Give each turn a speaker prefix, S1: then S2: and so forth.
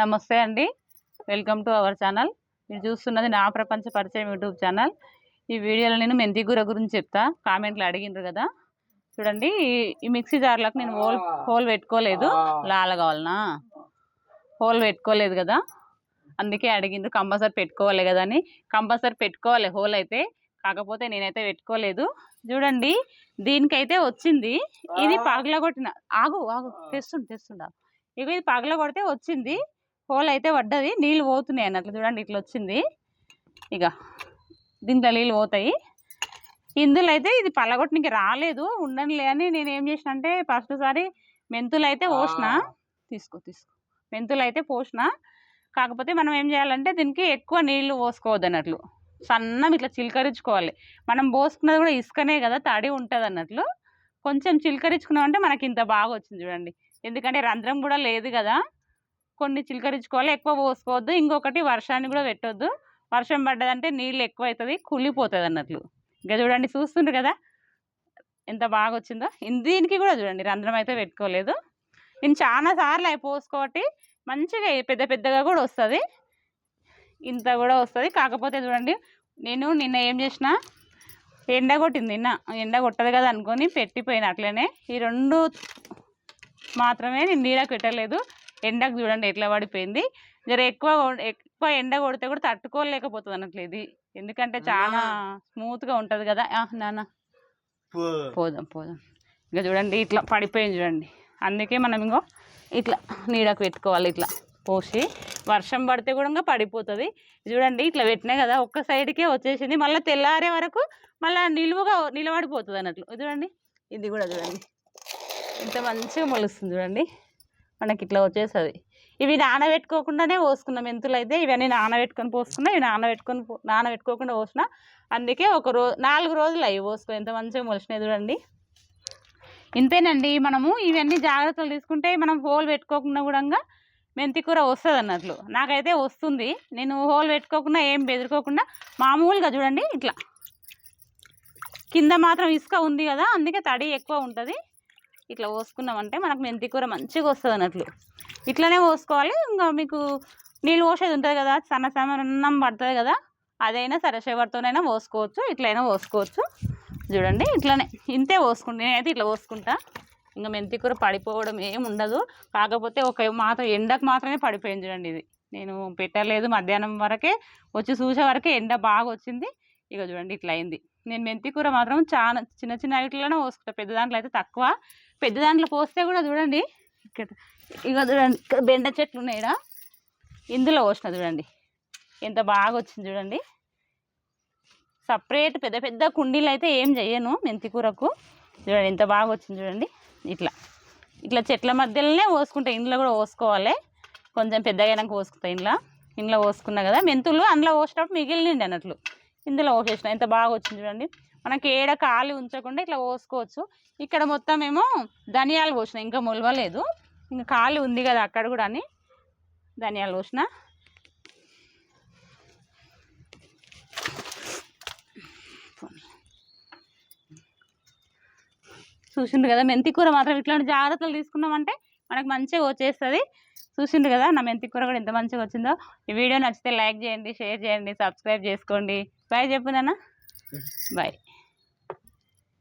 S1: నమస్తే అండి. Welcome to our channel. మీరు చూస్తున్నది నా ప్రపంచ పరిచయం యూట్యూబ్ ఛానల్. ఈ వీడియోలో నేను మెంతి కూర గురించి చెప్తా. కామెంట్లు అడిగిండ్రు కదా. చూడండి ఈ- ఈ మిక్సీ జార్లకు నేను హోల్ హోల్ పెట్టుకోలేదు. లాల కావాలనా? హోల్ పెట్టుకోలేదు కదా. అందుకే అడిగిండ్రు కంపల్సరీ పెట్టుకోవాలి కదా అని. కంపల్సరీ పెట్టుకోవాలి హోల్ అయితే. కాకపోతే నేనైతే పెట్టుకోలేదు. చూడండి దీనికైతే వచ్చింది. ఇది పగలగొట్టిన ఆగు ఆగు. తెస్తుండు తెస్తుండా. ఇక ఇది పగలగొడితే వచ్చింది. హోల్ అయితే పడ్డది నీళ్ళు పోతున్నాయి అన్నట్లు చూడండి ఇట్లా వచ్చింది. ఇక దీంట్లో నీళ్ళు పోతాయి. ఇందులో అయితే ఇది పలగొట్టనికి రాలేదు ఉండనులే అని నేను ఏం చేసిన అంటే ఫస్ట్ సారి మెంతులు అయితే పోసిన తీసుకో తీసుకో. మెంతులు అయితే పోసిన. కాకపోతే మనం ఏం చేయాలంటే దీనికి ఎక్కువ నీళ్ళు పోసుకోవద్దు అన్నట్లు. సన్నం ఇట్లా చిలకరించుకోవాలి. మనం పోసుకున్నది కూడా ఇసుకనే కదా తడి ఉంటుంది అన్నట్లు. కొంచెం చిలకరించుకున్నామంటే మనకి ఇంత బాగా వచ్చింది చూడండి. ఎందుకంటే రంధ్రం కూడా లేదు కదా. కొన్ని చిలకరించుకోవాలి ఎక్కువ పోసుకోవద్దు. ఇంకొకటి వర్షాన్ని కూడా పెట్టొద్దు. వర్షం పడ్డదంటే నీళ్ళు ఎక్కువ అవుతుంది కుళ్ళిపోతుంది అన్నట్లు. ఇంకా చూడండి చూస్తుండ్రు కదా? ఎంత బాగా వచ్చిందో దీనికి కూడా చూడండి రంధ్రం అయితే పెట్టుకోలేదు. నేను చాలా సార్లు అవి పోసుకోబట్టి మంచిగా పెద్ద పెద్దగా కూడా వస్తుంది. ఇంత కూడా వస్తుంది. కాకపోతే చూడండి నేను నిన్న ఏం చేసిన ఎండ కొట్టింది నిన్న. ఎండ కొట్టదు కదా అనుకొని పెట్టిపోయిన అట్లనే. ఈ రెండు మాత్రమే నేను నీడ పెట్టలేదు. ఎండకు చూడండి ఎట్లా పడిపోయింది. జర ఎక్కువ ఎక్కువ ఎండ కొడితే కూడా తట్టుకోలేకపోతుంది అన్నట్లు ఇది. ఎందుకంటే చాలా స్మూత్గా ఉంటుంది కదా. నాన్న. పోదాం పోదాం. ఇంకా చూడండి ఇట్లా పడిపోయింది చూడండి. అందుకే మనం ఇంకో ఇట్లా నీడకు పెట్టుకోవాలి ఇట్లా పోసి. వర్షం పడితే కూడా ఇంకా పడిపోతుంది. చూడండి ఇట్లా పెట్టినాయి కదా ఒక్క సైడ్కే వచ్చేసింది. మళ్ళీ తెల్లారే వరకు మళ్ళీ నిలువుగా నిలబడిపోతుంది అన్నట్లు చూడండి ఇది కూడా చూడండి. ఇంత మంచిగా మొలుస్తుంది చూడండి. మనకి ఇట్లా వచ్చేస్తుంది. ఇవి నానబెట్టుకోకుండానే పోసుకున్న మెంతులు అయితే ఇవన్నీ నానబెట్టుకొని పోసుకున్నా ఇవి నానబెట్టుకొని పో- నానబెట్టుకోకుండా పోసిన అందుకే ఒక రోజు నాలుగు రోజులు అవి పోసుకో ఎంత మంచిగా మొలిచినాయి చూడండి. ఇంతేనండి మనము ఇవన్నీ జాగ్రత్తలు తీసుకుంటే మనం హోల్ పెట్టుకోకుండా కూడా మెంతి కూర వస్తుంది అన్నట్లు. నాకైతే వస్తుంది. నేను హోల్ పెట్టుకోకుండా ఏం బెదురుకోకుండా మామూలుగా చూడండి ఇట్లా. కింద మాత్రం ఇసుక ఉంది కదా అందుకే తడి ఎక్కువ ఉంటుంది. ఇట్లా పోసుకున్నామంటే మనకు మెంతి కూర మంచిగా వస్తుంది అన్నట్లు. ఇట్లనే పోసుకోవాలి ఇంకా మీకు నీళ్ళు పోసేది ఉంటుంది కదా సన్న సన్నం పడుతుంది కదా అదైనా సరే షవర్తోనైనా పోసుకోవచ్చు ఇట్లయినా పోసుకోవచ్చు. చూడండి ఇట్లనే. ఇంతే పోసుకుంటా నేనైతే ఇట్లా పోసుకుంటా. ఇంకా మెంతి కూర పడిపోవడం ఏం ఉండదు. కాకపోతే ఒక మాత్రం ఎండకు మాత్రమే పడిపోయింది చూడండి ఇది. నేను పెట్టలేదు మధ్యాహ్నం వరకే వచ్చి చూసే వరకే ఎండ బాగా వచ్చింది. ఇక చూడండి ఇట్లా అయింది నేను మెంతి కూర మాత్రం చాలా చిన్న చిన్న వీటిలోనే పోసుకుంటా. పెద్ద దాంట్లో అయితే తక్కువ. పెద్ద దాంట్లో పోస్తే కూడా చూడండి ఇక్కడ ఇక చూడండి ఇక్కడ బెండ చెట్లు ఉన్నాయి ఈడ. ఇందులో పోసిన చూడండి ఎంత బాగా వచ్చింది చూడండి. సపరేట్ పెద్ద పెద్ద కుండీలు అయితే ఏం చేయను మెంతి కూరకు. చూడండి ఎంత బాగా వచ్చింది చూడండి. ఇట్లా ఇట్లా చెట్ల మధ్యలోనే పోసుకుంటా. ఇంట్లో కూడా పోసుకోవాలి. కొంచెం పెద్దగా అయినాక పోసుకుంటా ఇంట్లో ఇంట్లో పోసుకున్నా కదా మెంతులు అందులో పోసినప్పుడు మిగిలినండి అన్నట్లు. ఇందులో పోసేసిన ఎంత బాగా వచ్చింది చూడండి. మనకి ఏడ ఖాళీ ఉంచకుండా ఇట్లా పోసుకోవచ్చు. ఇక్కడ మొత్తం ఏమో ధనియాలు పోసిన ఇంకా మొలవలేదు. ఇంకా ఖాళీ ఉంది కదా అక్కడ కూడా అని ధనియాలు పోసిన. చూసిండు కదా మెంతి కూర మాత్రం ఇట్లాంటి జాగ్రత్తలు తీసుకున్నామంటే మనకు మంచిగా వచ్చేస్తుంది. చూసిండు కదా నా మెంతి కూర కూడా ఎంత మంచిగా వచ్చిందో. ఈ వీడియో నచ్చితే లైక్ చేయండి షేర్ చేయండి సబ్స్క్రైబ్ చేసుకోండి. బాయ్ చెప్పు నాన్న. బాయ్.